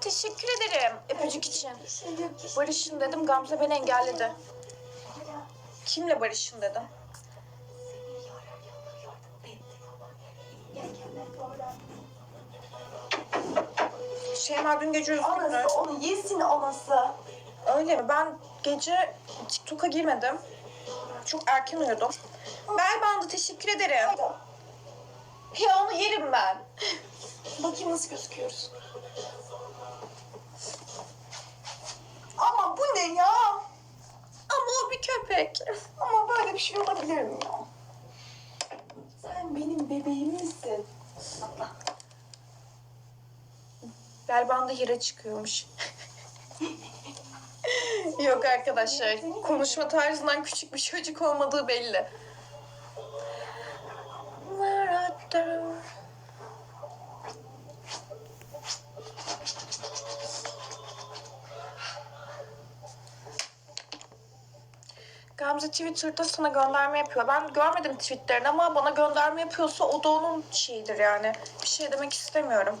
teşekkür ederim öpücük için. Barış'ın dedim Gamze beni engelledi. Kimle barışın dedim. Şeyma dün gece üzgündü. Anası onu yesin anası. Öyle mi? Ben gece TikTok'a girmedim. Çok erken uyudum. Bel bandı teşekkür ederim. Ya onu yerim ben. Bakayım nasıl gözüküyoruz. Ama bu ne ya? Ama köpek. Ama böyle bir şey olabilir mi ya? Sen benim bebeğimsin. Bel bandı yere çıkıyormuş. Yok arkadaşlar. Konuşma tarzından küçük bir çocuk olmadığı belli. Gamze Twitter'da sana gönderme yapıyor. Ben görmedim tweetlerini ama bana gönderme yapıyorsa o da onun şeyidir yani. Bir şey demek istemiyorum.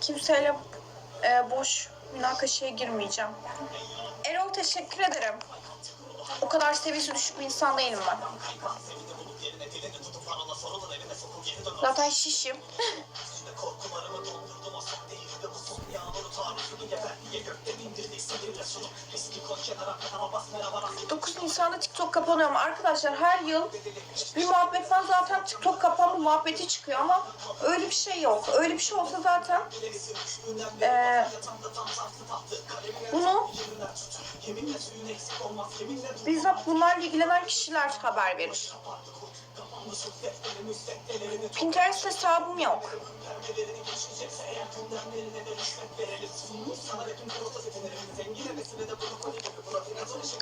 Kimseyle e, boş münakaşaya girmeyeceğim. Erol teşekkür ederim. O kadar seviyesi düşük bir insan değilim ben. Zaten şişim. Dokuz Nisan'da TikTok kapanıyor ama arkadaşlar her yıl bir muhabbetten zaten TikTok kapanma muhabbeti çıkıyor ama öyle bir şey yok. Öyle bir şey olsa zaten eee, bunu bizzat bunlarla ilgilenen kişiler haber verir. Pinterest hesabım yok.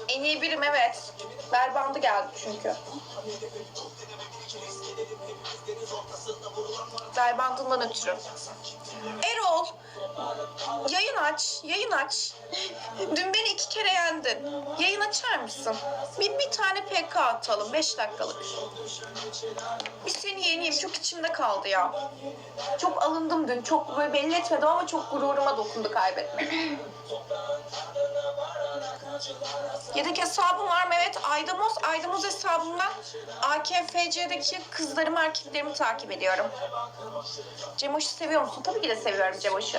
En iyi birim evet. Bel bandı geldi çünkü. Bel bandından ötürü. Erol, yayın aç, yayın aç. Dün beni iki kere yendin. Yayın açar mısın? Bir, bir tane PK atalım, beş dakikalık. Bir seni yeneyim, çok içimde kaldı ya. Çok alındım dün, çok böyle belli etmedim ama çok gururuma dokundu kaybetmek. Yedek hesabım var mı? Evet. Aydamoz. Aydamoz hesabımdan AKFC'deki kızlarımı, erkeklerimi takip ediyorum. Cemoş'u seviyor musun? Tabii ki de seviyorum Cemoş'u.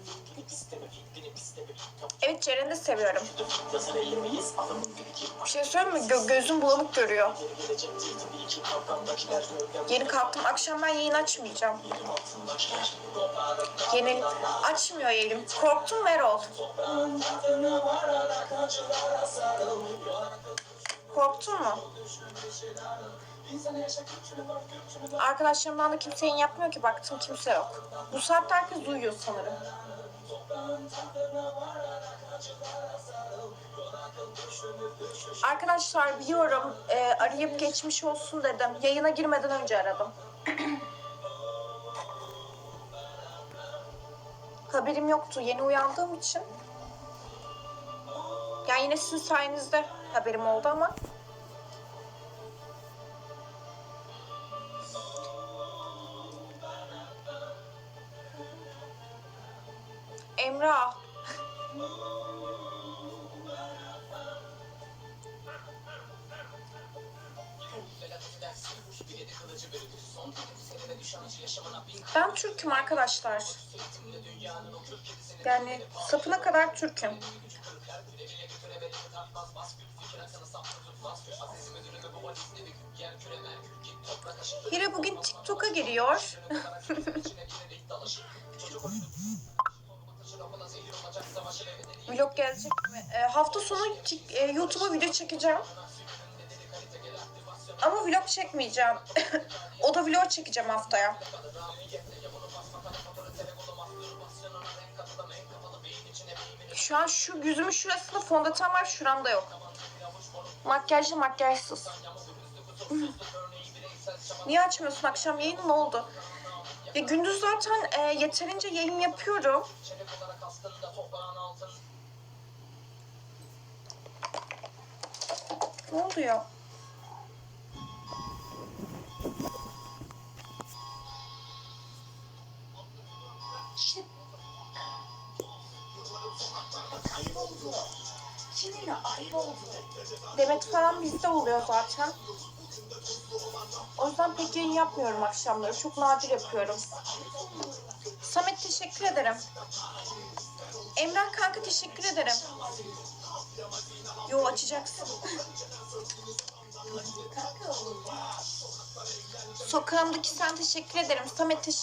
Evet Ceren'i de seviyorum. Bir şey söyleyeyim mi? Gö- gözüm bulanık görüyor. Yeni kalktım. Akşam ben yayın açmayacağım. Yeni açmıyor yayın. Korktum Erol. Korktun mu? Arkadaşlarımdan da kimse yayın yapmıyor ki baktım kimse yok. Bu saatte herkes uyuyor sanırım. Arkadaşlar biliyorum e, arayıp geçmiş olsun dedim. Yayına girmeden önce aradım. Haberim yoktu yeni uyandığım için. Yani yine sizin sayenizde haberim oldu ama. Emrah. Ben Türk'üm arkadaşlar. Yani sapına kadar Türk'üm. Hira bugün TikTok'a giriyor. Vlog gelecek mi? E, hafta sonu e, YouTube'a video çekeceğim. Ama vlog çekmeyeceğim. o da vlog çekeceğim haftaya. Şu an şu yüzümün şurasında fondöten var, şuramda yok. Makyajlı makyajsız. Niye açmıyorsun akşam yayını ne oldu? Ya gündüz zaten e, yeterince yayın yapıyorum. Ne oldu. Demet falan bizde oluyor zaten. O yüzden pek yayın yapmıyorum akşamları. Çok nadir yapıyorum. Samet teşekkür ederim. Emrah kanka teşekkür ederim. Yo açacaksın. Sokağımdaki sen teşekkür ederim. Samet teşekkür